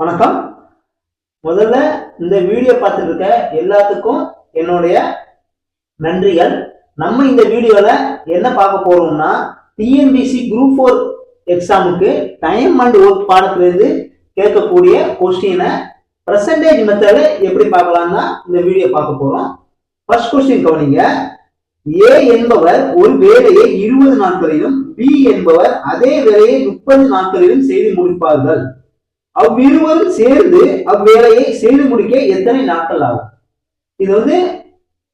வணக்கம். முதல்ல இந்த வீடியோ பார்த்துருக்க எல்லாத்துக்கும் என்னுடைய நன்றிகள். நம்ம இந்த வீடியோவில் என்ன பார்க்க போகிறோம்னா டிஎன்பிசி குரூப் ஃபோர் எக்ஸாமுக்கு டைம் அண்ட் ஒர்க் பாடத்திலிருந்து கேட்கக்கூடிய கொஸ்டினை பர்சன்டேஜ் மெத்தடு எப்படி பார்க்கலாம்னா இந்த வீடியோ பார்க்க போகிறோம் ஃபர்ஸ்ட் கொஸ்டின் கவனிங்க. ஏ என்பவர் ஒரு வேலையை இருபது நாட்களிலும் பி என்பவர் அதே வேலையை முப்பது நாட்களிலும் செய்து முடிப்பார்கள். அவ்விருவரும் சேர்ந்து அவ்வேலையை செய்து முடிக்க எத்தனை நாட்கள் ஆகும்? இது வந்து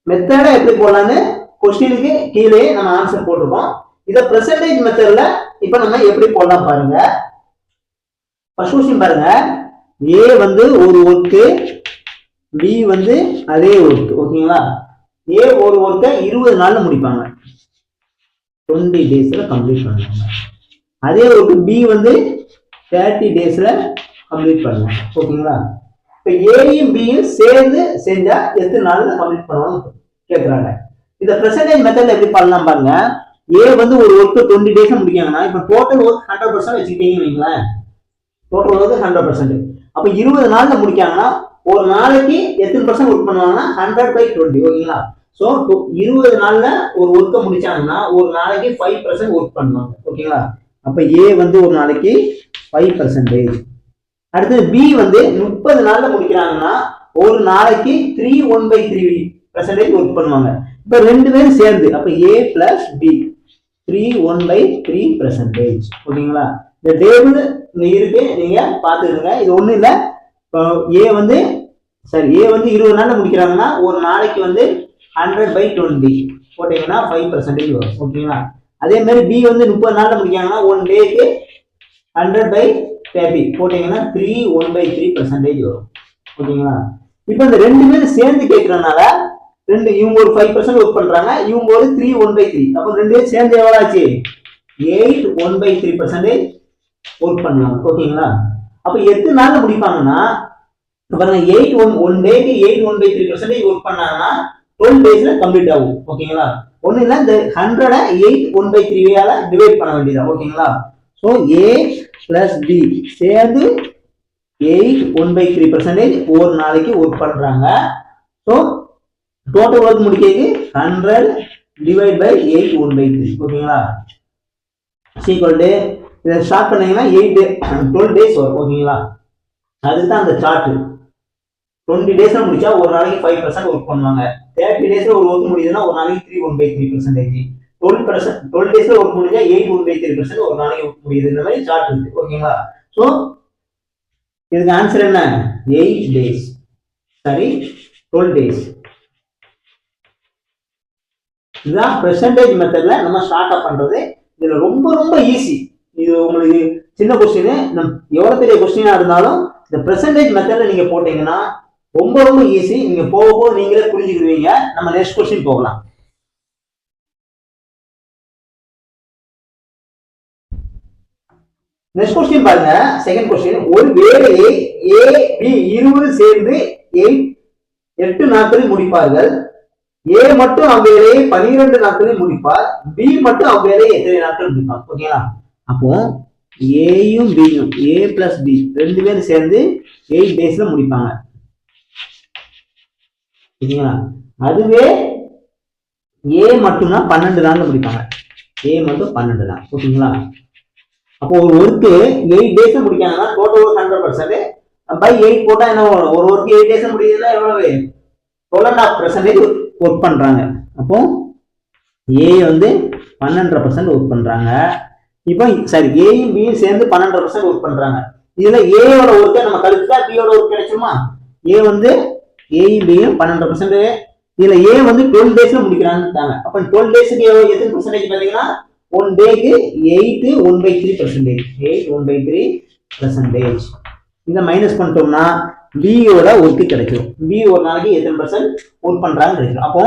மெத்தடா எப்படி போடலான்னு கொஸ்டினுக்கு கீழே நம்ம ஆன்சர் போட்டிருக்கோம். இதை பிரசன்டேஜ் மெத்தட்ல இப்ப நம்ம எப்படி போடலாம் பாருங்க. ஃபர்ஸ்ட் கொஸ்டின் பாருங்க. ஏ வந்து ஒரு ஒர்க்கு பி வந்து அதே ஒர்க் ஓகேங்களா ஏ ஒரு ஒர்க்கை இருபது நாள்ல முடிப்பாங்க. டுவெண்ட்டி டேஸ்ல கம்ப்ளீட் பண்ணுவாங்க. அதே ஒர்க்கு பி வந்து தேர்ட்டி டேஸ்ல கம்ப்ளீட் பண்ணலாம் ஓகேங்களா? இப்போ ஏயும் பியும் சேர்ந்து செஞ்சா எத்தனை நாள்ல கம்ப்ளீட் பண்ணுவாங்க கேட்குறாங்க இந்த பெர்சன்டேஜ் மெத்தட்ல எப்படி பண்ணலாம் பாருங்க. ஏ வந்து ஒரு ஒர்க்கு டுவெண்ட்டி டேஸ் முடிக்காங்கன்னா இப்போ டோட்டல் ஒர்க் ஹண்ட்ரட் பர்சன்ட் வச்சுக்கிட்டீங்கன்னு வைங்களேன். டோட்டல் ஒர்க் ஹண்ட்ரட் பர்சன்ட் அப்போ இருபது நாள்ல முடிக்காங்கன்னா ஒரு நாளைக்கு எத்தனை பர்சன்ட் ஒர்க் பண்ணுவாங்கன்னா ஹண்ட்ரட் பை டுவெண்ட்டி ஓகேங்களா? ஸோ இருபது நாள்ல ஒரு ஒர்க்கை முடிச்சாங்கன்னா ஒரு நாளைக்கு ஃபைவ் பர்சன்ட் ஒர்க் பண்ணுவாங்க. ஓகேங்களா? அப்போ ஏ வந்து ஒரு நாளைக்கு ஃபைவ் பர்சன்டேஜ் அடுத்தது பி வந்து முப்பது நாள்ல முடிக்கிறாங்கன்னா ஒரு நாளைக்கு three one by three percentage work பண்ணுவாங்க. இப்போ ரெண்டு பேரும் சேர்ந்து அப்போ A plus B three one by three percentage ஓகேங்களா? இந்த டேபிள் இருக்கு நீங்க பாத்துக்கோங்க இது ஒன்றும் இல்ல. இப்போ ஏ வந்து சரி ஏ வந்து இருபது நாள்ல முடிக்கிறாங்கன்னா ஒரு நாளைக்கு வந்து ஹண்ட்ரட் பை டுவெண்ட்டி போட்டீங்கன்னா ஃபைவ் பர்சன்டேஜ் வரும். ஓகேங்களா? அதே மாதிரி பி வந்து முப்பது நாள்ல முடிக்கிறாங்கன்னா ஒன் டேக்கு ஹண்ட்ரட் பை தேர்ட்டி போட்டீங்கன்னா three one by three percentage வரும். ஓகேங்களா இப்போ இந்த ரெண்டு பேரும் சேர்ந்து கேட்கறதுனால ரெண்டு இவங்க ஒரு ஃபைவ் பர்சன்ட் ஒர்க் பண்றாங்க இவங்க ஒரு த்ரீ ஒன் பை த்ரீ அப்போ ரெண்டு பேரும் சேர்ந்து எவ்வளோ ஆச்சு? Eight one by three percentage work பண்ணுவாங்க ஓகேங்களா அப்போ எத்தனை நாளில் முடிப்பாங்கன்னா பாருங்க eight one one take eight one by three percentage work பண்ணாங்கன்னா டுவெல் டேஸ்ல கம்ப்ளீட் ஆகும். ஓகேங்களா? ஒண்ணு இல்லை இந்த ஹண்ட்ரட எயிட் ஒன் பை த்ரீயால டிவைட் பண்ண வேண்டியதா ஓகேங்களா? ஸோ ஏ பிளஸ் பி சேர்ந்து eight one by three percentage ஒரு நாளைக்கு ஒர்க் பண்றாங்க. ஸோ டோட்டல் ஒர்க் முடிக்கிறது hundred divide by eight one by three ஓகேங்களா? சீக்வல் டே இதை ஸ்டார்ட் பண்ணீங்கன்னா எயிட் டே டுவெல் டேஸ் வரும். ஓகேங்களா? அதுதான் அந்த சார்ட் டுவெண்ட்டி டேஸ் முடிச்சா ஒரு நாளைக்கு ஃபைவ் பர்சன்ட் ஒர்க் பண்ணுவாங்க. தேர்ட்டி டேஸ்ல ஒரு ஒர்க் முடியுதுன்னா ஒரு நாளைக்கு three one by three percentage twelve percent twelve டேஸ்ல ஒர்க் முடிஞ்சா eight one by three percent ஒரு நாளைக்கு ஒர்க் முடியுது இந்த மாதிரி சார்ட் இருக்கு. ஓகேங்களா ஸோ இதுக்கு ஆன்சர் என்ன? எயிட் டேஸ் சரி டுவெல் டேஸ் இதுதான் பெர்சன்டேஜ் மெத்தட்ல நம்ம ஸ்டார்ட் அப் பண்றது. இதுல ரொம்ப ரொம்ப ஈஸி இது உங்களுக்கு சின்ன கொஸ்டின் எவ்வளவு பெரிய கொஸ்டினா இருந்தாலும் இந்த பெர்சன்டேஜ் மெத்தட்ல நீங்க போட்டீங்கன்னா ரொம்ப ரொம்ப ஈஸி நீங்க போக போக நீங்களே புரிஞ்சுக்கிடுவீங்க. நம்ம நெக்ஸ்ட் கொஸ்டின் போகலாம். நெக்ஸ்ட் கொஸ்டின் பாருங்க. செகண்ட் கொஸ்டின் ஒரு வேலையை ஏ பி இருபது சேர்ந்து எயிட் எட்டு நாட்களில் முடிப்பார்கள். ஏ மட்டும் அவ்வேலையை பனிரெண்டு நாட்களில் முடிப்பார். பி மட்டும் அவ்வேலையை எத்தனை நாட்கள் முடிப்பார்? ஓகேங்களா அப்போ ஏயும் பியும் ஏ பிளஸ் பி ரெண்டு பேரும் சேர்ந்து எயிட் டேஸ்ல முடிப்பாங்க. ஓகேங்களா அதுவே ஏ மட்டும்னா பன்னெண்டு நாள்ல முடிப்பாங்க. ஏ மட்டும் பன்னெண்டு நாள். ஓகேங்களா அப்போ ஒரு work eight days முடிக்காங்கன்னா total work hundred percent by eight போட்டா என்ன வரும்? ஒரு ஒர்க் எயிட் டேஸ் முடியுதுன்னா எவ்வளவு? Twelve and half percentage work பண்றாங்க. அப்போ ஏ வந்து பன்னெண்டரை பர்சன்ட் ஒர்க் பண்றாங்க. இப்போ சரி ஏயும் பியும் சேர்ந்து பன்னெண்டரை பர்சன்ட் ஒர்க் பண்றாங்க. இதுல ஏயோட ஒர்க்கை நம்ம கழிச்சா பியோட ஒர்க் கிடைச்சுமா ஏ வந்து ஏயும் பியும் பன்னெண்டரை பர்சன்ட் இதுல ஏ வந்து டுவெல் டேஸ்ல முடிக்கிறாங்க அப்ப டுவெல் டேஸ்க்கு எத்தனை பர்சன்டேஜ் பாத்தீங்கன்னா one take eight one by three percentage eight one by three percentage இதை மைனஸ் பண்ணிட்டோம்னா பியோட ஒர்க்கு கிடைக்கும். பி ஒரு நாளைக்கு எத்தனை பர்சன்ட் ஒர்க் பண்ணுறாங்க கிடைக்கும் அப்போ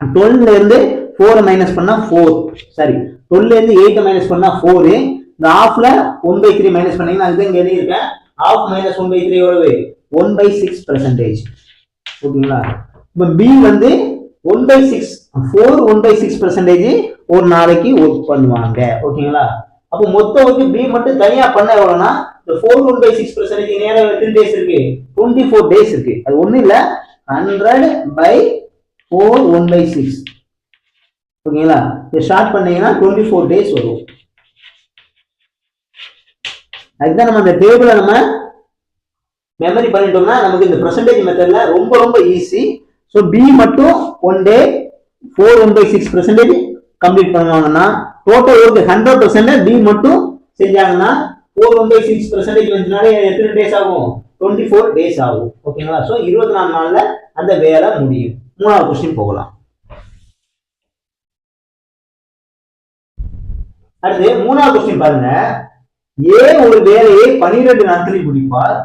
டுவெல்ல இருந்து ஃபோரை மைனஸ் பண்ணால் ஃபோர் சாரி டுவெல்ல இருந்து எயிட்டை மைனஸ் பண்ணால் ஃபோரு இந்த ஆஃப்ல ஒன் பை த்ரீ மைனஸ் பண்ணீங்கன்னா அதுதான் இங்கே எழுதியிருக்கேன் half minus one by three எவ்வளவு? ஒன் பை சிக்ஸ் பர்சன்டேஜ் ஓகேங்களா? இப்போ பி வந்து one by six four one by six percentage ஒரு நாளைக்கு ஒர்க் பண்ணுவாங்க. ஓகேங்களா? அப்போ மொத்தம் வந்து பி மட்டும் தனியாக பண்ண எவ்வளோனா இந்த four one by six percentage நேரம் எத்தனை டேஸ் இருக்கு? டுவெண்ட்டி ஃபோர் டேஸ் இருக்கு. அது ஒன்றும் இல்லை. Hundred by four one by six ஓகேங்களா? இதை ஸ்டார்ட் பண்ணீங்கன்னா டுவெண்ட்டி ஃபோர் டேஸ் வரும். அதுதான் நம்ம அந்த டேபிளை நம்ம மெமரி பண்ணிட்டோம்னா நமக்கு இந்த பர்சன்டேஜ் மெத்தட்ல ரொம்ப ரொம்ப ஈஸி ஸோ பி மட்டும் one day four one by six percentage complete பண்ணுவாங்கன்னா total work hundred percent B மட்டும் செஞ்சாங்கன்னா four one by six percentage வந்துனாலே எத்தனை டேஸ் ஆகும்? டுவெண்ட்டி ஃபோர் டேஸ் ஆகும். ஓகேங்களா? ஸோ இருபத்தி நாலு நாள்ல அந்த வேலை முடியும். மூணாவது கொஸ்டின் போகலாம். அடுத்து மூணாவது கொஸ்டின் பாருங்க. ஏ ஒரு வேலையை பனிரெண்டு நாட்களில் முடிப்பார்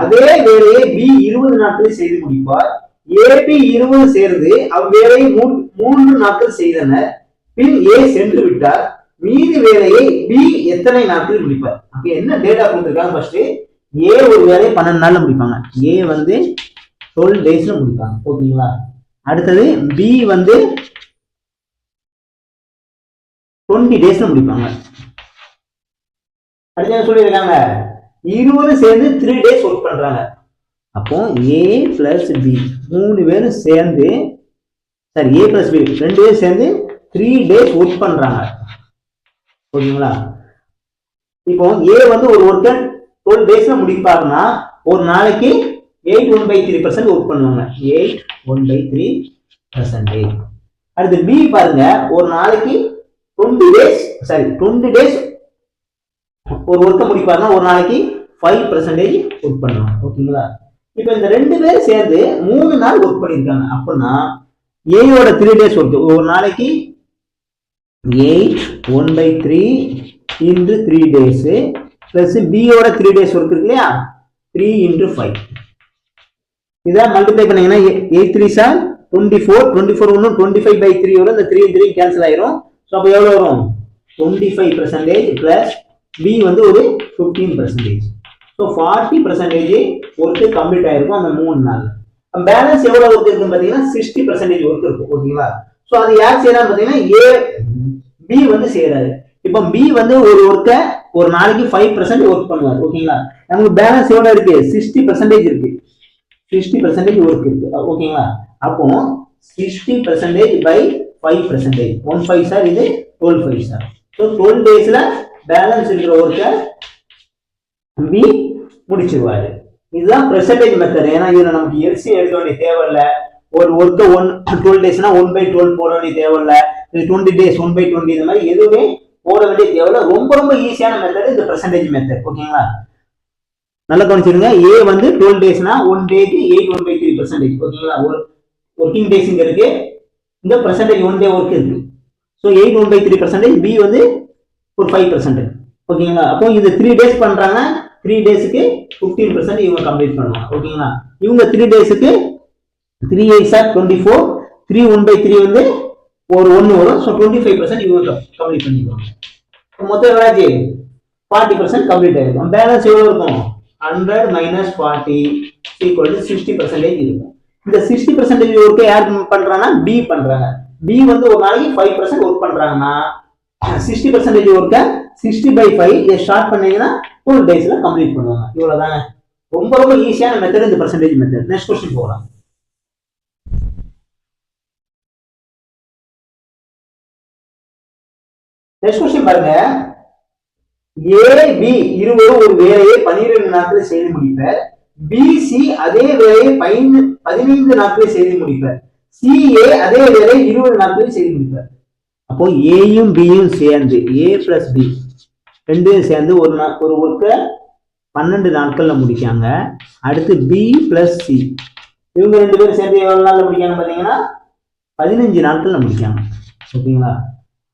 அதே வேலையை பி இருபது நாட்களில் செய்து முடிப்பார் ஏபி இருவரும் சேர்ந்து அவ்வேலையை மூ- மூன்று நாட்கள் செய்தனர். பின் ஏ சென்று விட்டார். மீதி வேலையை பி எத்தனை நாட்கள் முடிப்பார்? அப்ப என்ன டேட்டா கொடுத்துருக்காங்க ஃபர்ஸ்ட் ஏ ஒரு வேலையை பன்னெண்டு நாள்ல முடிப்பாங்க. ஏ வந்து டுவெல் டேஸ்ல முடிப்பாங்க. ஓகேங்களா? அடுத்தது பி வந்து டுவெண்ட்டி டேஸ்ல முடிப்பாங்க. அடுத்து சொல்லியிருக்காங்க? இருவரும் சேர்ந்து த்ரீ டேஸ் ஒர்க் பண்றாங்க. அப்போ ஏ பிளஸ் பி மூணு பேரும் சேர்ந்து சாரி ஏ பிளஸ் பி ரெண்டு பேரும் சேர்ந்து த்ரீ டேஸ் ஒர்க் பண்றாங்க. ஓகேங்களா இப்போ ஏ வந்து ஒரு ஒர்க்கர் டுவெல் டேஸ்ல முடிப்பாருன்னா ஒரு நாளைக்கு eight one by three percent work பண்ணுவாங்க. Eight one by three percentage அடுத்து பி பாருங்க ஒரு நாளைக்கு twenty days sorry twenty days ஒரு ஒர்க்கை முடிப்பாருன்னா ஒரு நாளைக்கு ஃபைவ் பர்சன்டேஜ் ஒர்க் பண்ணுவாங்க. ஓகேங்களா? இப்போ இந்த ரெண்டு பேரும் சேர்ந்து மூணு நாள் ஒர்க் பண்ணியிருக்காங்க. அப்படின்னா ஏயோட த்ரீ டேஸ் ஒர்க் ஒரு நாளைக்கு eight one by three into three days plus பியோட த்ரீ டேஸ் ஒர்க் இருக்கு இல்லையா? த்ரீ இன்ட்டு ஃபைவ் இதை மல்டிப்ளை பண்ணீங்கன்னா eight three sir twenty four twenty four ஒன்று டுவெண்ட்டி ஃபைவ் பை த்ரீ வரும் இந்த த்ரீ த்ரீ கேன்சல் ஆயிரும். ஸோ அப்போ எவ்வளோ வரும்? Twenty five percentage plus B வந்து ஒரு fifteen percentage so forty percentage work complete ஆயிருக்கும் அந்த மூணு நாள். பேலன்ஸ் எவ்வளோ ஒர்க் இருக்குன்னு பார்த்தீங்கன்னா சிக்ஸ்டி பர்சன்டேஜ் ஒர்க் இருக்கும். ஓகேங்களா ஸோ அது யார் செய்யறான்னு பார்த்தீங்கன்னா ஏ பி வந்து செய்யறாரு இப்போ பி வந்து ஒரு ஒர்க்கை ஒரு நாளைக்கு ஃபைவ் பர்சன்ட் ஒர்க் பண்ணுவார். ஓகேங்களா நமக்கு பேலன்ஸ் எவ்வளோ இருக்கு? சிக்ஸ்டி பர்சன்டேஜ் இருக்கு. சிக்ஸ்டி பர்சன்டேஜ் ஒர்க் இருக்கு. ஓகேங்களா அப்போ sixty percentage by five percentage one five sir இது twelve five sir so twelve டேஸில் பேலன்ஸ் இருக்கிற ஒர்க்கை பி முடிச்சிருவாரு. இதுதான் பெர்சன்டேஜ் மெத்தட் ஏன்னா இதுல நமக்கு எல்சி எடுக்க வேண்டிய தேவையில்லை. ஒரு ஒர்க்கு ஒன் டுவெல் டேஸ்னா ஒன் பை டுவெல் போட வேண்டிய தேவையில்லை. இது twenty days one by twenty இந்த மாதிரி எதுவுமே போட வேண்டிய தேவையில்லை. ரொம்ப ரொம்ப ஈஸியான மெத்தட் இந்த பெர்சன்டேஜ் மெத்தட் ஓகேங்களா? நல்லா கவனிச்சிருங்க. ஏ வந்து டுவெல் டேஸ்னா one take eight one by three percentage ஓகேங்களா? ஒரு ஒர்க்கிங் டேஸ் இருக்கு. இந்த பர்சன்டேஜ் ஒன் டே ஒர்க் இருக்கு. So eight one by three percentage B வந்து ஒரு ஃபைவ் பர்சன்டேஜ் ஓகேங்களா? அப்போ இது த்ரீ டேஸ் பண்ணுறாங்கன்னா த்ரீ டேஸுக்கு ஃபிஃப்டீன் பர்சன்ட் இவங்க கம்ப்ளீட் பண்ணுவாங்க. ஓகேங்களா இவங்க த்ரீ டேஸுக்கு three eight sir twenty four three one by three வந்து ஒரு ஒன்று வரும். ஸோ டுவெண்ட்டி ஃபைவ் பர்சன்ட் இவங்க கம்ப்ளீட் பண்ணிடுவாங்க மொத்தம் எவ்வளோச்சு ஃபார்ட்டி பர்சன்ட் கம்ப்ளீட் ஆகிருக்கும் பேலன்ஸ் எவ்வளோ இருக்கும்? Hundred minus forty equal to sixty percentage இருக்கும். இந்த சிக்ஸ்டி பர்சன்டேஜ் ஒர்க்கு யார் பண்ணுறாங்கன்னா பி பண்ணுறாங்க பி வந்து ஒரு நாளைக்கு ஃபைவ் பர்சன்ட் ஒர்க் பண்ணுறாங்கன்னா சிக்ஸ்டி பர்சன்டேஜ் ஒர்க்கை சிக்ஸ்டி பை ஃபைவ் இதை ஸ்டார்ட் பண்ணீங்கன்னா ஃபுல் டேஸ்ல கம்ப்ளீட் பண்ணுவாங்க. இவ்வளவுதாங்க ரொம்ப ரொம்ப ஈஸியான மெத்தட் இந்த பர்சன்டேஜ் மெத்தட் நெக்ஸ்ட் கொஸ்டின் போகலாம். நெக்ஸ்ட் கொஸ்டின் பாருங்க. ஏ பி இருவரும் ஒரு வேலையை பன்னிரெண்டு நாட்களில் செய்து முடிப்பர். பிசி அதே வேலையை பதினைந்து பதினைந்து நாட்களில் செய்து முடிப்பர். சிஏ அதே வேலையை இருபது நாட்களில் செய்து முடிப்பர். அப்போ ஏயும் பியும் சேர்ந்து ஏ பிளஸ் பி ரெண்டையும் சேர்ந்து ஒரு நா ஒரு ஒர்க்கை பன்னெண்டு நாட்களில் முடிக்காங்க அடுத்து பி ப்ளஸ் சி இவங்க ரெண்டு பேரும் சேர்ந்து எவ்வளோ நாளில் முடிக்காங்க பார்த்தீங்கன்னா பதினஞ்சு நாட்களில் முடிக்காங்க ஓகேங்களா?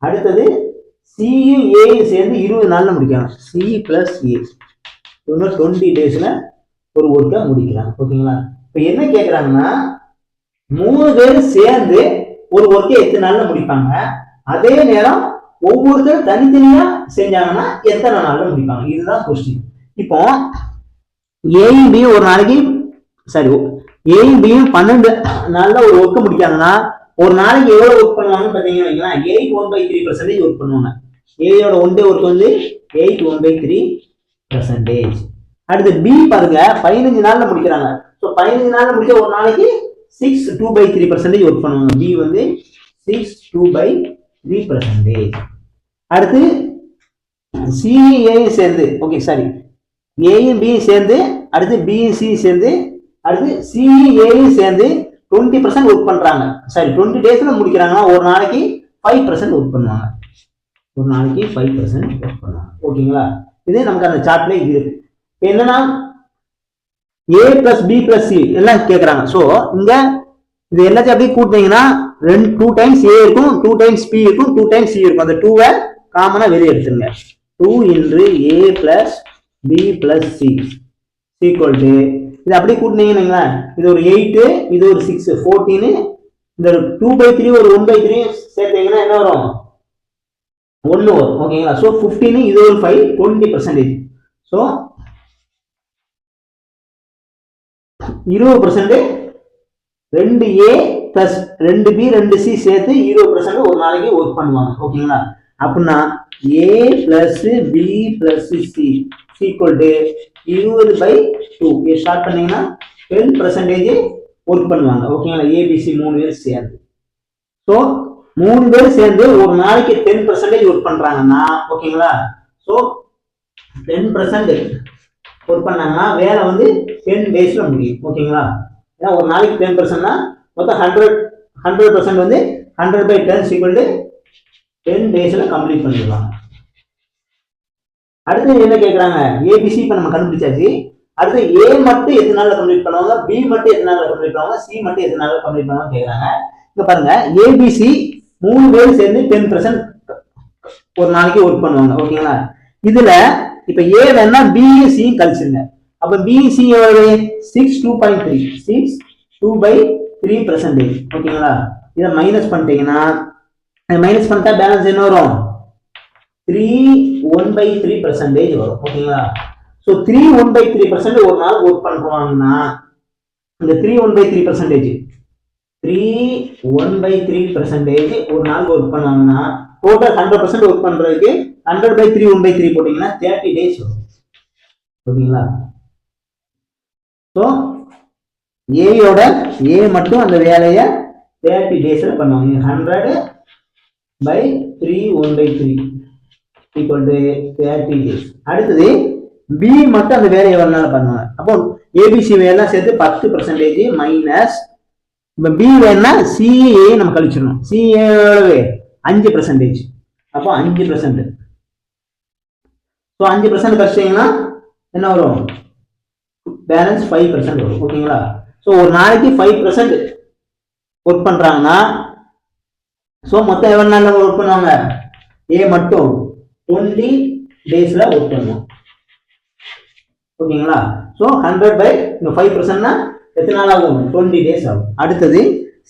அடுத்தது சியும் ஏயும் சேர்ந்து இருபது நாளில் முடிக்காங்க சி ப்ளஸ் ஏ இவங்க டுவெண்ட்டி டேஸில் ஒரு ஒர்க்கை முடிக்கிறாங்க. ஓகேங்களா? இப்போ என்ன கேட்குறாங்கன்னா மூணு பேரும் சேர்ந்து ஒரு ஒர்க்கை எத்தனை நாளில் முடிப்பாங்க? அதே நேரம் ஒவ்வொருத்தரும் தனித்தனியா செஞ்சாங்கன்னா எத்தனை நாள்ல முடிப்பாங்க? இதுதான் கொஸ்டின் இப்போ ஏயும் பியும் ஒரு நாளைக்கு சரி ஏயும் பியும் பன்னெண்டு நாள்ல ஒரு ஒர்க் முடிக்காங்கன்னா ஒரு நாளைக்கு எவ்வளவு ஒர்க் பண்ணுவாங்கன்னு பாத்தீங்கன்னா eight one by three percentage work பண்ணுவாங்க. ஏயோட ஒன் டே ஒர்க் வந்து eight one by three percentage அடுத்து பி பாருங்க பதினஞ்சு நாள்ல முடிக்கிறாங்க. ஸோ பதினஞ்சு நாள்ல முடிக்க ஒரு நாளைக்கு six two by three percentage work பண்ணுவாங்க. பி வந்து six two by three percentage அடுத்து சிஏயும் சேர்ந்து ஓகே சாரி ஏயும் பியும் சேர்ந்து அடுத்து பியும் சி சேர்ந்து அடுத்து சியும் ஏயும் சேர்ந்து டுவெண்ட்டி பர்சன்ட் ஒர்க் பண்ணுறாங்க சாரி டுவெண்ட்டி டேஸில் முடிக்கிறாங்கன்னா ஒரு நாளைக்கு ஃபைவ் பர்சன்ட் ஒர்க் பண்ணுவாங்க. ஒரு நாளைக்கு ஃபைவ் பர்சன்ட் ஒர்க் பண்ணுவாங்க. ஓகேங்களா இது நமக்கு அந்த சார்ட்ல இது. இருக்கு இப்ப என்னன்னா A plus B plus C எல்லாம் கேட்குறாங்க ஸோ இங்கே இது எல்லாத்தையும் அப்படியே கூட்டினீங்கன்னா ரெண்டு டூ டைம்ஸ் ஏ இருக்கும் டூ டைம்ஸ் பி இருக்கும் டூ டைம்ஸ் சி இருக்கும். அந்த டூவை காமனா வெளியே எடுத்துருங்க. Two into A plus B plus C equal to இது அப்படியே கூட்டினீங்கன்னுங்களேன் இது ஒரு எயிட்டு இது ஒரு சிக்ஸ் ஃபோர்டீனு இந்த டூ பை த்ரீ ஒரு ஒன் பை த்ரீ சேர்த்தீங்கன்னா என்ன வரும்? ஒன்று வரும். ஓகேங்களா ஸோ ஃபிஃப்டீனு இது ஒரு ஃபைவ் டுவெண்ட்டி பர்சன்டேஜ் ஸோ இருபது பர்சன்ட் ரெண்டு ஏ பிளஸ் ரெண்டு பி ரெண்டு சி சேர்த்து இருபது பர்சன்ட் ஒரு நாளைக்கு ஒர்க் பண்ணுவாங்க. ஓகேங்களா அப்படின்னா A plus B plus C equal to இருபது பை டூ ஸ்டார்ட் பண்ணீங்கன்னா டென் பர்சன்டேஜ் ஒர்க் பண்ணுவாங்க. ஓகேங்களா ஏபிசி மூணு பேர் சேர்ந்து. ஸோ மூணு பேர் சேர்ந்து ஒரு நாளைக்கு டென் பர்சன்டேஜ் ஒர்க் பண்ணுறாங்கன்னா ஓகேங்களா ஸோ டென் பர்சன்ட் ஒர்க் பண்ணாங்கன்னா வேலை வந்து டென் டேஸில் முடியும். ஓகேங்களா ஏன்னா ஒரு நாளைக்கு டென் பர்சன்ட்னா மொத்தம் ஹண்ட்ரட் ஹண்ட்ரட் பர்சன்ட் வந்து hundred by ten is equal ten டேஸில் கம்ப்ளீட் பண்ணிடலாம். அடுத்து என்ன கேட்குறாங்க ஏபிசி இப்போ நம்ம கண்டுபிடிச்சாச்சு. அடுத்து ஏ மட்டும் எத்தனை நாளில் கம்ப்ளீட் பண்ணுவாங்க? பி மட்டும் எத்தனை நாளில் கம்ப்ளீட் பண்ணுவாங்க? சி மட்டும் எத்தனை நாளில் கம்ப்ளீட் பண்ணுவாங்க கேட்குறாங்க இங்கே பாருங்க. ஏபிசி மூணு பேர் சேர்ந்து டென் பர்சன்ட் ஒரு நாளைக்கு ஒர்க் பண்ணுவாங்க. ஓகேங்களா? இதில் இப்போ ஏ வேணா பியும் சியும் கழிச்சிருங்க. அப்போ பியும் சி எவ்வளவு? Six two point three six two by three percentage ஓகேங்களா? இதை மைனஸ் பண்ணிட்டீங்கன்னா மைனஸ் பண்ணிட்டா பேலன்ஸ் என்ன வரும்? Three one by three percentage வரும். ஓகேங்களா? So three one by three percent ஒரு நாள் ஒர்க் பண்ணுவாங்கன்னா இந்த three one by three percentage three one by three percentage ஒரு நாள் ஒர்க் பண்ணாங்கன்னா டோட்டல் ஹண்ட்ரட் பர்சன்ட் ஒர்க் பண்ணுறதுக்கு hundred by three one by three போட்டிங்கன்னா தேர்ட்டி டேஸ் வரும். ஓகேங்களா? ஸோ ஏயோட ஏ மட்டும் அந்த வேலையை தேர்ட்டி டேஸில் பண்ணுவாங்க hundred by three one by three equal to thirty days அடுத்தது பி மட்டும் அந்த வேலையை ஒரு நாள் பண்ணுவாங்க? அப்போ ஏபிசி வேலை சேர்த்து பத்து பர்சன்டேஜ் மைனஸ் இப்போ பி வேணா சிஏ நம்ம கழிச்சிடணும். சிஏ எவ்வளவு? அஞ்சு பர்சன்டேஜ் அப்போ அஞ்சு பர்சன்ட் ஸோ அஞ்சு பர்சன்ட் கழிச்சிங்கன்னா என்ன வரும்? பேலன்ஸ் ஃபைவ் பர்சன்ட் வரும். ஓகேங்களா ஸோ ஒரு நாளைக்கு ஃபைவ் பர்சன்ட் ஒர்க் பண்ணுறாங்கன்னா ஸோ மொத்தம் எவ்வளோ நாளில் ஒர்க் பண்ணுவாங்க ஏ மட்டும். டுவெண்ட்டி டேஸில் ஒர்க் பண்ணுவோம் ஓகேங்களா? ஸோ ஹண்ட்ரட் பை இந்த ஃபைவ் பர்சன்ட்னா எத்தனை நாள் ஆகும்? டுவெண்ட்டி டேஸ் ஆகும். அடுத்தது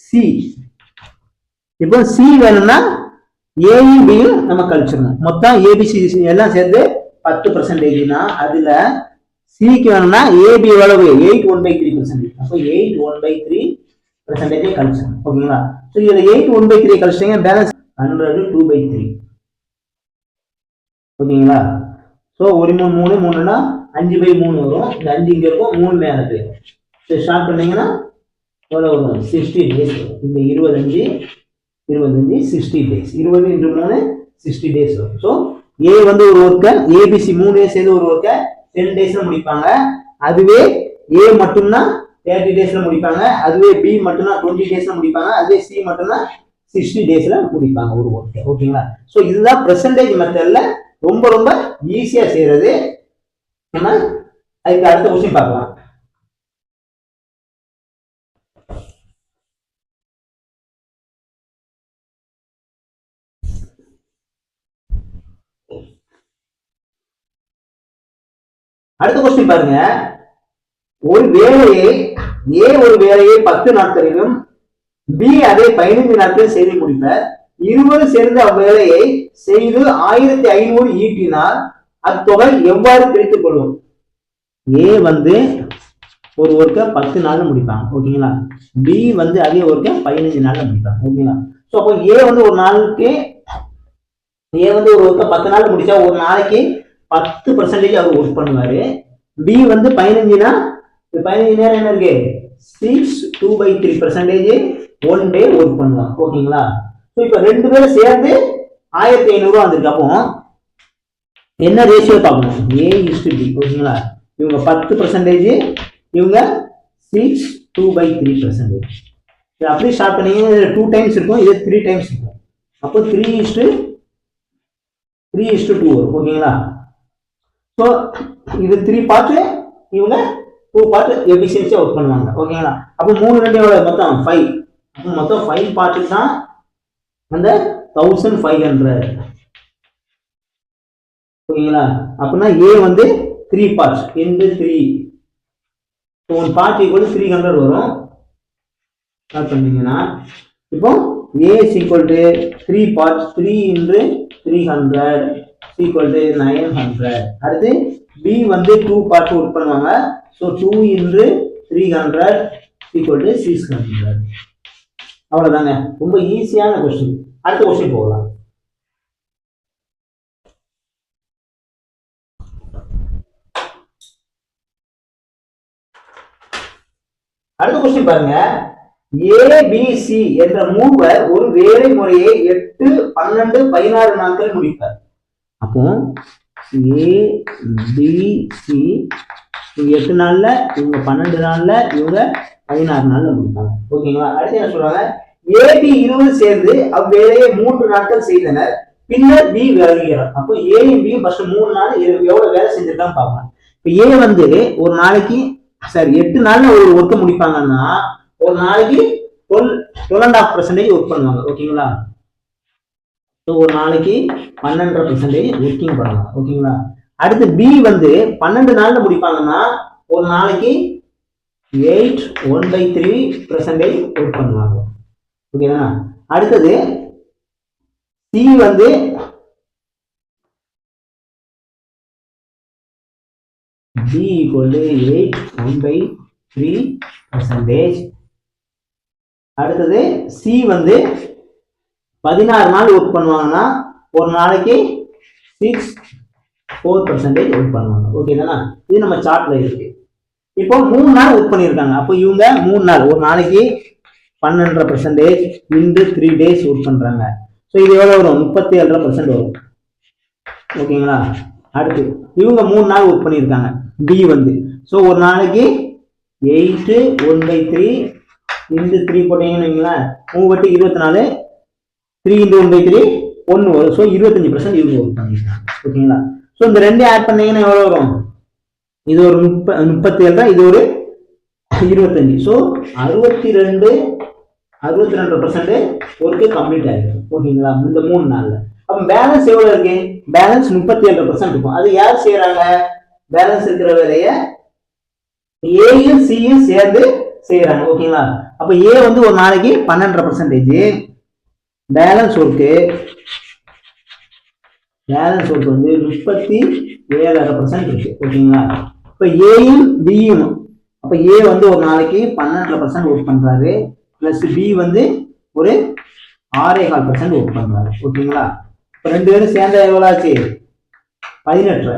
சி இப்போ சி வேணும்னா ஏயும் பியும் நம்ம கழிச்சிடணும். மொத்தம் ஏபிசி e எல்லாம் சேர்ந்து பத்து பர்சன்டேஜ்னா அதில் சிக்கு வேணும்னா ஏபி எவ்வளவு? Eight one by three percentage அப்போ எயிட் ஒன் பை த்ரீ பர்சன்டேஜே கழிச்சிடணும். ஓகேங்களா? ஸோ இதில் eight one by three கழிச்சிட்டீங்க balance hundred two by three ஓகேங்களா ஸோ ஒரு மூணு மூணு மூணுனா அஞ்சு பை மூணு வரும். இந்த அஞ்சு இங்கே இருக்கும் மூணு மேலே போயிடும் ஸோ ஸ்டார்ட் பண்ணிங்கன்னா எவ்வளோ வரும்? சிக்ஸ்டி டேஸ் வரும். இந்த இருபத்தஞ்சு இருபத்தஞ்சு சிக்ஸ்டி டேஸ் இருபது இன்று மூணு சிக்ஸ்டி டேஸ் வரும். ஸோ ஏ வந்து ஒரு ஒர்க்கை ஏபிசி மூணு சேர்ந்து ஒரு ஒர்க்கை டென் டேஸில் முடிப்பாங்க. அதுவே ஏ மட்டும்தான் தேர்ட்டி டேஸ்ல முடிப்பாங்க. அதுவே பி மட்டும்தான் டுவெண்ட்டி டேஸ்ல முடிப்பாங்க. அதுவே சி மட்டும்தான் சிக்ஸ்டி டேஸ்ல முடிப்பாங்க ஒரு ஒர்க்கை ஓகேங்களா ஸோ இதுதான் பெர்சன்டேஜ் மெத்தட்ல ரொம்ப ரொம்ப ஈஸியா செய்யறது நம்ம அதுக்கு அடுத்த கொஸ்டின் பார்க்கலாம். அடுத்த கொஸ்டின் பாருங்க. ஒரு வேலையை ஏ ஒரு வேலையை பத்து நாட்களிலும் பி அதை பதினைந்து நாட்களில் செய்து முடிப்பர். இருவரும் சேர்ந்து அவ்வேலையை செய்து ஆயிரத்தி ஐநூறு ஈட்டினால் அத்தொகை எவ்வாறு பிரித்துக் கொள்வோம் ஏ வந்து ஒரு ஒர்க்கை பத்து நாள்ல முடிப்பாங்க ஓகேங்களா? பி வந்து அதே ஒர்க்கை பதினஞ்சு நாள்ல முடிப்பாங்க ஓகேங்களா? ஸோ அப்போ ஏ வந்து ஒரு நாளுக்கு ஏ வந்து ஒரு ஒர்க்கை பத்து நாள் முடிச்சா ஒரு நாளைக்கு பத்து பர்சன்டேஜ் அவர் ஒர்க் பண்ணுவாரு. பி வந்து பதினஞ்சுனா இது பதினஞ்சு நேரம் என்ன இருக்கு? Six two by three percentage one day work பண்ணலாம். ஓகேங்களா? ஸோ இப்போ ரெண்டு பேரும் சேர்ந்து ஆயிரத்தி ஐநூறுரூவா வந்திருக்கு. அப்போ என்ன ரேஷியோ பார்க்கணும்? ஏ இஸ்டு பி ஓகேங்களா? இவங்க பத்து பர்சன்டேஜ் இவங்க six two by three percentage அப்படியே ஸ்டார்ட் பண்ணீங்க டூ டைம்ஸ் இருக்கும் இது த்ரீ டைம்ஸ் இருக்கும். அப்போ three is to three is to two வரும். ஓகேங்களா? ஸோ இது த்ரீ பார்த்து இவங்க டூ பார்ட் எஃபிஷியன்சியாக ஒர்க் பண்ணுவாங்க. ஓகேங்களா அப்போ மூணு ரெண்டு எவ்வளோ மொத்தம் ஃபைவ் அப்போ மொத்தம் ஃபைவ் பார்ட்டு தான் அந்த தௌசண்ட் ஃபைவ் ஹண்ட்ரட் ஓகேங்களா அப்படின்னா ஏ வந்து three parts into three one part equal three hundred வரும். என்ன பண்ணீங்கன்னா இப்போ A is equal to three parts three into three hundred equal to nine hundred அடுத்து பி வந்து டூ பார்ட் ஒர்க் பண்ணுவாங்க. So two into three hundred equal to அவ்வளோதாங்க ரொம்ப ஈஸியான கொஸ்டின் அடுத்த கொஸ்டின் போகலாம். அடுத்த கொஸ்டின் பாருங்க. ஏபிசி என்ற மூவர் ஒரு வேலை முறையை எட்டு பன்னெண்டு பதினாறு நாட்கள் முடிப்பார். அப்போ ஏ பி சி இவங்க எட்டு நாள்ல இவங்க பன்னெண்டு நாள்ல இவங்க பதினாறு நாள்ல முடிப்பாங்க. ஓகேங்களா? அடுத்து என்ன சொல்றாங்க? ஏபி இருவர் சேர்ந்து அவ்வேலையை மூன்று நாட்கள் செய்தனர். பின்னர் பி வருகிறார் அப்போ ஏயும் பியும் ஃபர்ஸ்ட் மூணு நாள் எவ்வளவு வேலை செஞ்சிருக்கான்னு பார்க்கலாம். இப்போ ஏ வந்து ஒரு நாளைக்கு சரி எட்டு நாள்ல ஒரு ஒர்க்கை முடிப்பாங்கன்னா ஒரு நாளைக்கு twelve twelve and half percentage work பண்ணுவாங்க. ஓகேங்களா? ஒரு நாளைக்கு பன்னெண்டரை பர்சன்டேஜ் ஒர்க்கிங் பண்ணுவாங்க. ஓகேங்களா? அடுத்து பி வந்து பன்னெண்டு நாள்ல முடிப்பாங்கன்னா ஒரு நாளைக்கு eight one by three percentage work பண்ணுவாங்க. ஓகேங்களா அடுத்தது சி வந்து B equal eight one by three percentage அடுத்தது சி வந்து பதினாறு நாள் ஒர்க் பண்ணுவாங்கன்னா ஒரு நாளைக்கு சிக்ஸ் ஃபோர் பர்சன்டேஜ் ஒர்க் பண்ணுவாங்க ஓகே தானே? இது நம்ம சார்ட்ல இருக்கு. இப்போ மூணு நாள் ஒர்க் பண்ணியிருக்காங்க. அப்போ இவங்க மூணு நாள் ஒரு நாளைக்கு பன்னெண்டரை percentage into three days work பண்றாங்க. ஸோ இது எவ்வளோ வரும்? முப்பத்தி ஏழரை பர்சன்ட் வரும் ஓகேங்களா அடுத்து இவங்க மூணு நாள் ஒர்க் பண்ணியிருக்காங்க. பி வந்து. ஸோ ஒரு நாளைக்கு eight one by three into three போட்டீங்கன்னு வைங்களேன். மூணு இருபத்தி நாலு three into one by three ஒன்று வரும். ஸோ இருபத்தஞ்சி பர்சன்ட் இவங்க ஒர்க் பண்ணியிருக்காங்க. ஓகேங்களா ஸோ இந்த ரெண்டே ஆட் பண்ணீங்கன்னா எவ்வளோ வரும்? இது ஒரு முப்ப முப்பத்தி ஏழு தான் இது ஒரு இருபத்தஞ்சு. ஸோ அறுபத்தி ரெண்டு அறுபத்தி ரெண்டு பர்சன்ட் ஒர்க்கு கம்ப்ளீட் ஆகிடும் ஓகேங்களா இந்த மூணு நாளில். அப்போ பேலன்ஸ் எவ்வளோ இருக்கு? பேலன்ஸ் முப்பத்தி ஏழு பர்சன்ட் இருக்கும். அது யார் செய்கிறாங்க பேலன்ஸ் இருக்கிற வேலையை ஏயும் சியும் சேர்ந்து செய்கிறாங்க ஓகேங்களா அப்போ ஏ வந்து ஒரு நாளைக்கு பன்னெண்டரை percentage balance work balance work வந்து முப்பத்தி ஏழரை பர்சன்ட் இருக்கு ஓகேங்களா இப்போ ஏயும் பியும் அப்போ ஏ வந்து ஒரு நாளைக்கு பன்னெண்டரை பர்சன்ட் ஒர்க் பண்ணுறாரு ப்ளஸ் பி வந்து ஒரு ஆறே கால் பர்சன்ட் ஒர்க் பண்ணுறாரு ஓகேங்களா இப்போ ரெண்டு பேரும் சேர்ந்தா எவ்வளோ ஆச்சு? பதினெட்டு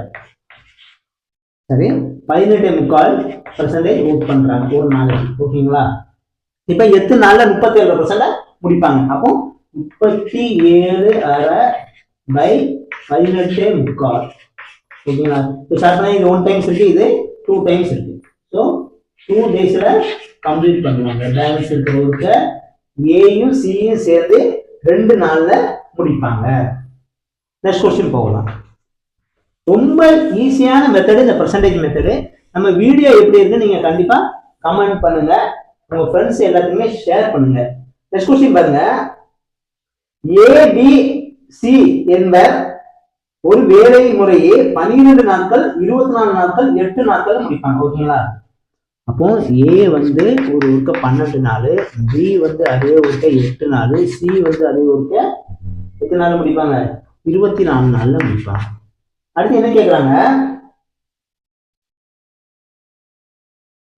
சரி பதினெட்டு முக்கால் பர்சன்டேஜ் ஒர்க் பண்ணுறாங்க ஒரு நாளைக்கு ஓகேங்களா இப்போ எத்தனை நாளில் முப்பத்தி ஏழு முடிப்பாங்க. அப்போ முப்பத்தி ஏழு அரை பை பதினெட்டு முக்கால் ஓகேங்களா? இப்போ சார் பண்ணி இது ஒன் டைம்ஸ் இருக்கு இது டூ டைம்ஸ் இருக்கு. ஸோ டூ டேஸில் கம்ப்ளீட் பண்ணுவாங்க. பேலன்ஸ் இருக்கிற ஏயும் சியும் சேர்ந்து ரெண்டு நாளில் முடிப்பாங்க. நெக்ஸ்ட் கொஸ்டின் போகலாம். ரொம்ப ஈஸியான மெத்தடு இந்த பர்சன்டேஜ் மெத்தடு நம்ம வீடியோ எப்படி இருக்கு நீங்கள் கண்டிப்பாக கமெண்ட் பண்ணுங்க. உங்கள் ஃப்ரெண்ட்ஸ் எல்லாத்துக்குமே ஷேர் பண்ணுங்க. நெக்ஸ்ட் கொஸ்டின் பாருங்க. ஏபிசி என்பர் ஒரு வேலை முறையே பன்னிரெண்டு நாட்கள் இருபத்தி நாலு நாட்கள் எட்டு நாட்கள் முடிப்பாங்க. ஓகேங்களா? அப்போ ஏ வந்து ஒரு ஒர்க்க பன்னெண்டு நாள் பி வந்து அதே ஒர்க்க எட்டு நாள் சி வந்து அதே ஒர்க்க எத்தனை நாள் முடிப்பாங்க? இருபத்தி நாலு நாள்ல முடிப்பாங்க. அடுத்து என்ன கேட்கறாங்க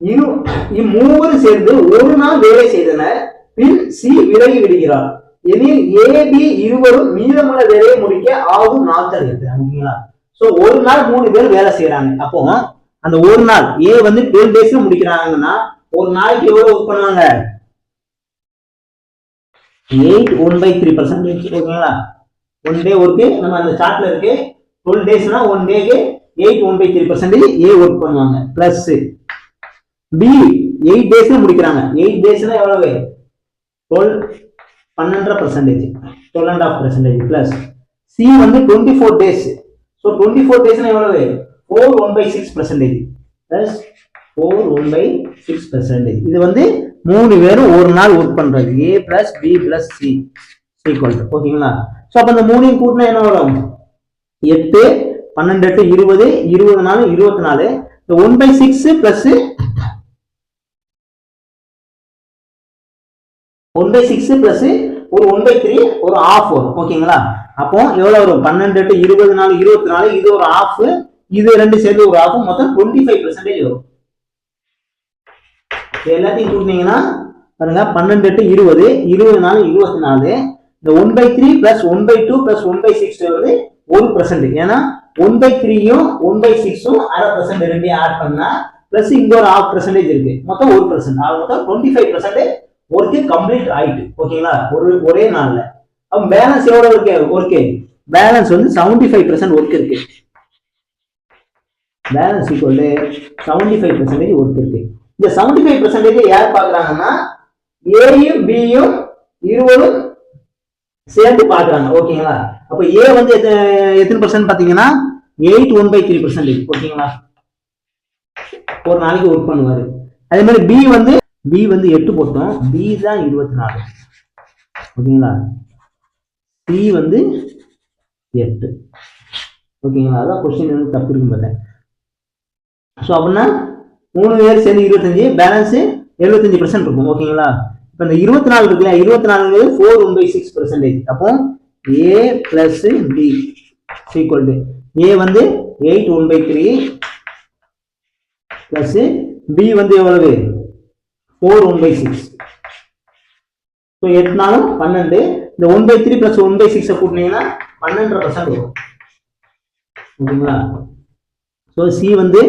இரு இம்மூவரும் சேர்ந்து ஒரு நாள் வேலை செய்தனர் பின் சி விலகி விடுகிறார். எனில் ஏபி இருவரும் மீதமுள்ள வேலையை முடிக்க ஆகும் நாட்கள் இருக்கு ஓகேங்களா சோ ஒரு நாள் மூணு பேர் வேலை செய்யறாங்க அப்போ அந்த ஒரு நாள் ஏ வந்து டுவெல் டேஸ்ல முடிக்கிறாங்கன்னா ஒரு நாளைக்கு எவ்வளவு ஒர்க் பண்ணுவாங்க? Eight one by three percentage ஓகேங்களா ஒன் டே ஒர்க்கு நம்ம அந்த சார்ட்ல இருக்கு. டுவெல் டேஸ்னா one take eight one by three percentage A work பண்ணுவாங்க. பிளஸ் பி எயிட் டேஸ்ல முடிக்கிறாங்க. எயிட் டேஸ்னா எவ்வளவு? டுவெல் பன்னெண்டரை percentage twelve and half percentage plus C வந்து twenty four days so twenty four டேஸ்னா எவ்வளவு? Four one by six percentage plus four one by six percentage இது வந்து மூணு பேரும் ஒரு நாள் ஒர்க் பண்றது. A plus B plus C equal ஓகேங்களா ஸோ அப்போ இந்த மூணையும் கூட்டினா என்ன வரும்? எட்டு பன்னெண்டு எட்டு இருபது இருபது நாலு இருபத்தி நாலு. இந்த one by six plus one by six plus ஒரு ஒன் பை த்ரீ ஒரு ஆஃப் வரும். ஓகேங்களா? அப்போ எவ்வளவு வரும்? பன்னெண்டு இருபது நாலு இருபத்தி நாலு இது ஒரு ஆஃப் இது ரெண்டு சேர்ந்து ஒரு ஆஃப் மொத்தம் டுவெண்ட்டி ஃபைவ் பர்சன்டேஜ் வரும் எல்லாத்தையும் கூட்டினீங்கன்னா பாருங்க பன்னெண்டு எட்டு இருபது இருபது நாலு இருபத்தி நாலு. இந்த one by three plus one by two plus one by six வந்து ஒரு பர்சன்ட் ஏன்னா ஒன் பை த்ரீயும் ஒன் பை சிக்ஸும் அரை பர்சன்ட் ரெண்டையும் ஆட் பண்ணா பிளஸ் இங்க ஒரு ஆஃப் பர்சன்டேஜ் இருக்கு. மொத்தம் ஒரு பர்சன்ட் ஆக மொத்தம் twenty five percentage work complete ஆயிட்டு ஓகேங்களா ஒரு ஒரே நாள்ல. அப்ப பேலன்ஸ் எவ்வளவு இருக்கு? ஒர்க்கு பேலன்ஸ் வந்து செவன்டி ஃபைவ் பர்சன்ட் ஒர்க் இருக்கு. Balance equal seventy five percentage work இருக்கு. இந்த செவன்டி ஃபைவ் பர்சன்டேஜ் யார் பாக்குறாங்கன்னா ஏயும் பியும் இருவரும் சேர்ந்து பாக்குறாங்க ஓகேங்களா அப்ப ஏ வந்து எத்தனை பர்சன்ட் பாத்தீங்கன்னா eight one by three percentage ஓகேங்களா ஒரு நாளைக்கு ஒர்க் பண்ணுவாரு. அதே மாதிரி பி வந்து பி வந்து எட்டு போட்டோம். பி தான் இருபத்தி நாலு ஓகேங்களா? சி வந்து எட்டு. ஓகேங்களா? அதான் கொஸ்டின் வந்து தப்பு இருக்கும் பார்த்தேன் ஸோ அப்படின்னா மூணு பேர் சேர்ந்து இருபத்தஞ்சு பேலன்ஸு எழுபத்தஞ்சு பர்சன்ட் இருக்கும். ஓகேங்களா? இப்போ இந்த இருபத்தி நாலு இருக்குல்ல இருபத்தி நாலு four one by six percentage அப்போ A plus B equal to A வந்து eight one by three plus B வந்து எவ்வளவு? Four one by six so எட்டுனாலும் பன்னெண்டு. இந்த one by three plus one by சிக்ஸை கூட்டினீங்கன்னா பன்னெண்டரை பர்சன்ட் வரும். ஓகேங்களா ஸோ சி வந்து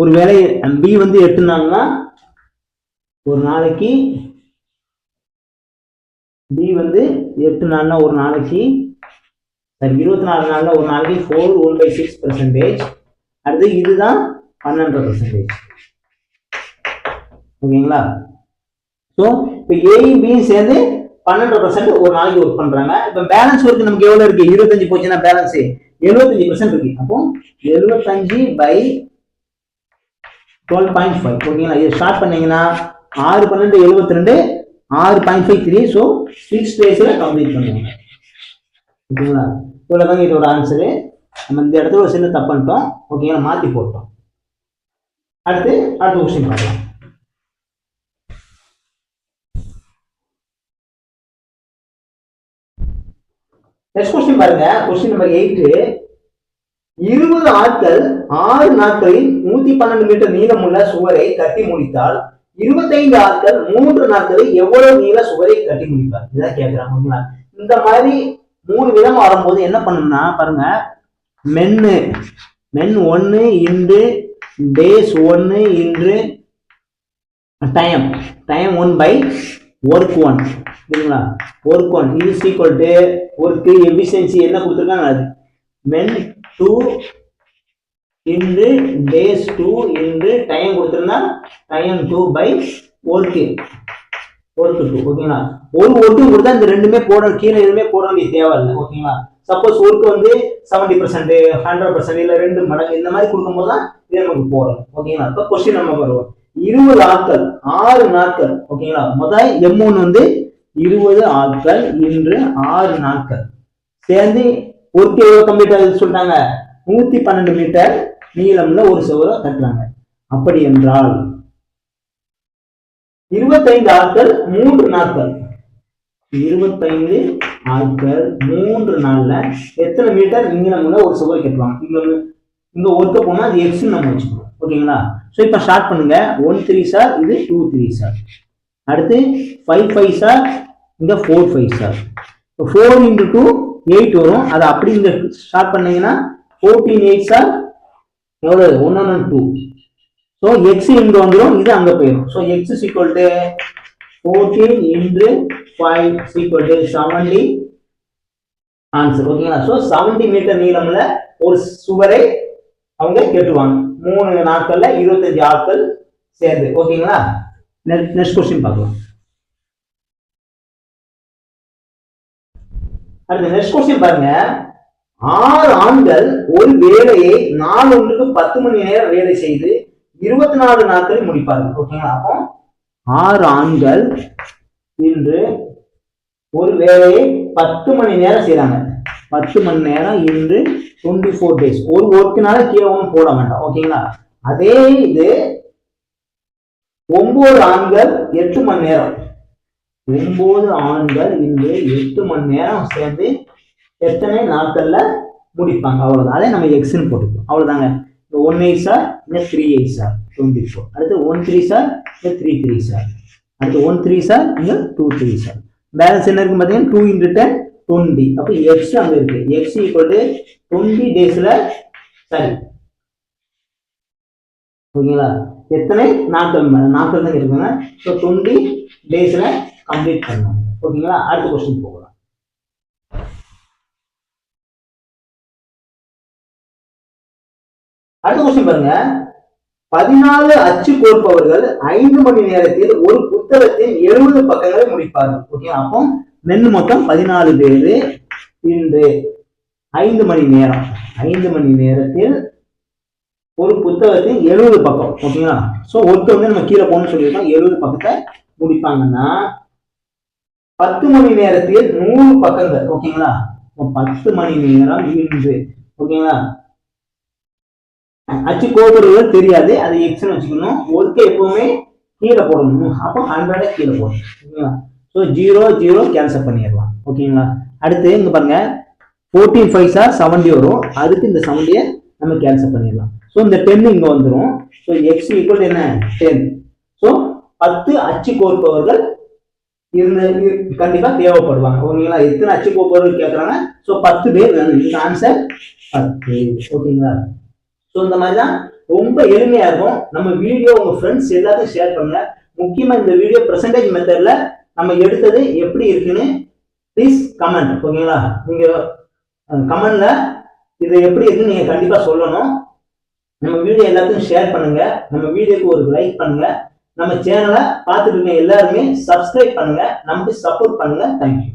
ஒரு வேலை பி வந்து எட்டுனாங்கன்னா ஒரு நாளைக்கு பி வந்து எட்டு நாள்னா ஒரு நாளைக்கு சரி இருபத்தி நாலு நாளில் ஒரு நாளைக்கு four one by six percentage அடுத்து இதுதான் பன்னெண்டு பர்சன்டேஜ் ஓகேங்களா? ஸோ இப்போ ஏயும் பியும் சேர்ந்து பன்னெண்டு பர்சன்ட் ஒரு நாளைக்கு ஒர்க் பண்றாங்க. இப்போ பேலன்ஸ் ஒர்க் நமக்கு எவ்வளோ இருக்கு? இருபத்தஞ்சு போச்சுன்னா பேலன்ஸ் எழுபத்தஞ்சு பர்சன்ட் இருக்கு. அப்போ எழுபத்தஞ்சு பை டுவெல் பாயிண்ட் ஃபைவ் ஓகேங்களா? இது ஸ்டார்ட் பண்ணீங்கன்னா ஆறு பன்னெண்டு எழுபத்தி ரெண்டு ஆறு point five three so six டேஸில் கம்ப்ளீட் பண்ணுவாங்க ஓகேங்களா? இவ்வளோதாங்க இதோட ஆன்சரு நம்ம இந்த இடத்துல ஒரு சின்ன தப்பு பண்ணிட்டோம். ஓகேங்களா? மாற்றி போட்டோம். அடுத்து அடுத்த கொஸ்டின் பார்க்கலாம். நெக்ஸ்ட் கொஸ்டின் பாருங்க. கொஸ்டின் நம்பர் எயிட் இருபது ஆட்கள் ஆறு நாட்களில் நூத்தி பன்னெண்டு மீட்டர் நீளமுள்ள சுவரை கட்டி முடித்தால் இருபத்தைந்து ஆட்கள் மூன்று நாட்களில் எவ்வளவு நீள சுவரை கட்டி முடிப்பார்? இதான் கேட்கிறாங்க ஓகேங்களா இந்த மாதிரி மூணு விதம் வரும்போது என்ன பண்ணணும்னா பாருங்க. மென்னு மென் ஒன்னு இன்று டேஸ் ஒன்னு into time time one by work one சரிங்களா work one is equal to work efficiency என்ன கொடுத்துருக்காங்க? அது men two into days two into time கொடுத்துருந்தா time two by work work two ஓகேங்களா ஒரு ஒர்க்கு கொடுத்தா இந்த ரெண்டுமே போடணும் கீழே எதுவுமே போட வேண்டிய தேவை இல்லை ஓகேங்களா சப்போஸ் ஒர்க்கு வந்து செவன்டி பர்சன்ட் ஹண்ட்ரட் பர்சன்ட் இல்லை ரெண்டு மடங்கு இந்த மாதிரி கொடுக்கும்போது தான் இது நமக்கு போடணும் ஓகேங்களா இப்போ கொஸ்டின் நம்ம வருவோம் இருபது ஆட்கள் ஆறு நாட்கள் ஓகேங்களா முதல் எம் ஒன்று வந்து இருபது ஆட்கள் இன்று ஆறு நாட்கள். சேர்ந்து ஒரு எவ்வளோ மீட்டர் சொல்றாங்க நூத்தி பன்னெண்டு மீட்டர் நீளம்ல ஒரு சுவரை கட்டுறாங்க. அப்படி என்றால் இருபத்தைந்து ஆட்கள் மூன்று நாட்கள். இருபத்தைந்து ஆட்கள் மூன்று நாள்ல எத்தனை மீட்டர் நீளம்ல ஒரு சுவர் கட்டுவாங்க? இங்க இங்க ஒர்க்க போனா அது எக்ஸ் நம்ம வச்சுக்கணும். ஓகேங்களா ஸோ இப்போ ஸ்டார்ட் பண்ணுங்க. ஒன் த்ரீ சார் இது டூ த்ரீ சார் அடுத்து ஃபைவ் ஃபைவ் சார் இந்த ஃபோர் ஃபைவ் சார் இப்போ ஃபோர் இன்ட்டு டூ எயிட் வரும். அதை அப்படி இங்கே ஸ்டார்ட் பண்ணீங்கன்னா ஃபோர்டீன் எயிட் சார் எவ்வளோ one one two so x இங்க வந்துடும் இது அங்கே போயிடும் so x equal to fourteen into five equal to seventy answer ஓகேங்களா ஸோ செவன்டி மீட்டர் நீளமில் ஒரு சுவரை அவங்க கேட்டுவாங்க மூணு நாட்கள்ல இருபத்தஞ்சு ஆட்கள் சேர்ந்து. ஓகேங்களா? நெக்ஸ்ட் கொஸ்டின் பார்க்கலாம். அடுத்த நெக்ஸ்ட் கொஸ்டின் பாருங்க. ஆறு ஆண்கள் ஒரு வேலையை நாளொன்றுக்கு பத்து மணி நேரம் வேலை செய்து இருபத்தி நாலு நாட்களில் முடிப்பார்கள். ஓகேங்களா? அப்போ ஆறு ஆண்கள் இன்று ஒரு வேலையை பத்து மணி நேரம் செய்றாங்க. பத்து மணி நேரம் இன்று டுவெண்ட்டி ஃபோர் டேஸ் ஒரு ஒர்க்குனால கீழே ஒன்றும் போட வேண்டாம். ஓகேங்களா அதே இது ஒன்பது ஆண்கள் எட்டு மணி நேரம். ஒன்பது ஆண்கள் இன்று எட்டு மணி நேரம் சேர்ந்து எத்தனை நாட்கள்ல முடிப்பாங்க? அவ்வளோதான் அதே நம்ம எக்ஸ்ன்னு போட்டுக்கோம் அவ்வளோதாங்க இந்த ஒன் எயிட் சார் இந்த three eight sir twenty four அடுத்து ஒன் த்ரீ சார் இந்த த்ரீ த்ரீ சார் அடுத்து ஒன் த்ரீ சார் இங்க டூ த்ரீ சார் பேலன்ஸ் என்ன இருக்கு பார்த்தீங்கன்னா டூ இன்ட்டு டென் டுவெண்ட்டி அப்போ எக்ஸ் அங்கே இருக்கு. எக்ஸ் ஈக்குவல் டு டுவெண்ட்டி டேஸில் சரி. ஓகேங்களா? எத்தனை? நாட்கள் நாட்கள் தான் இருக்குங்க ஸோ டுவெண்ட்டி டேஸில் கம்ப்ளீட் பண்ணணும். ஓகேங்களா? அடுத்த கொஸ்டின் போகலாம். அடுத்த கொஸ்டின் பாருங்க. பதினாலு அச்சு கோர்ப்பவர்கள் ஐந்து மணி நேரத்தில் ஒரு புத்தகத்தின் எழுபது பக்கங்களை முடிப்பார்கள். ஓகே அப்போ மென்னு மொத்தம் பதினாலு பேரு இன்று ஐந்து மணி நேரம். ஐந்து மணி நேரத்தில் ஒரு புத்தகத்தின் எழுபது பக்கம் ஓகேங்களா ஸோ ஒருத்தர் வந்து நம்ம கீழே போகணும்னு சொல்லியிருக்கோம். எழுபது பக்கத்தை முடிப்பாங்கன்னா பத்து மணி நேரத்தில் நூறு பக்கங்கள் ஓகேங்களா பத்து மணி நேரம் இன்று ஓகேங்களா அச்சு கோபுரங்கள் தெரியாது. அது எக்ஸ்னு வச்சுக்கணும். ஒர்க்கை எப்பவுமே கீழே போடணும். அப்போ ஹண்ட்ரடை கீழே போடணும் ஓகேங்களா ஸோ ஜீரோ ஜீரோ கேன்சல் பண்ணிடலாம். ஓகேங்களா? அடுத்து இங்க பாருங்க. ஃபோர்டீன் ஃபைவ் சார் செவன்டி வரும். அதுக்கு இந்த செவன்டியை நம்ம கேன்சல் பண்ணிடலாம். ஸோ இந்த டென் இங்க வந்துடும் ஸோ எக்ஸ் ஈக்குவல் என்ன? டென் ஸோ பத்து அச்சு கோர்ப்பவர்கள் இருந்த கண்டிப்பாக கண்டிப்பா தேவைப்படுவாங்க. ஓகேங்களா? எத்தனை அச்சு கோர்ப்பவர்கள் கேட்குறாங்க ஸோ பத்து பேர் வேணும். இந்த ஆன்சர் பத்து. ஓகேங்களா? ஸோ இந்த மாதிரி தான் ரொம்ப எளிமையா இருக்கும். நம்ம வீடியோ உங்க ஃப்ரெண்ட்ஸ் எல்லாத்தையும் ஷேர் பண்ணுங்க. முக்கியமா இந்த வீடியோ பிரசன்டேஜ் மெத்தட்ல நம்ம எடுத்தது எப்படி இருக்குன்னு ப்ளீஸ் கமெண்ட் ஓகேங்களா நீங்கள் கமெண்ட்ல இது எப்படி இருக்குன்னு நீங்கள் கண்டிப்பாக சொல்லணும். நம்ம வீடியோ எல்லாத்தையும் ஷேர் பண்ணுங்க. நம்ம வீடியோக்கு ஒரு லைக் பண்ணுங்க. நம்ம சேனலை பார்த்துட்டு இருக்க எல்லாருமே சப்ஸ்கிரைப் பண்ணுங்க. நமக்கு சப்போர்ட் பண்ணுங்க. தேங்க்யூ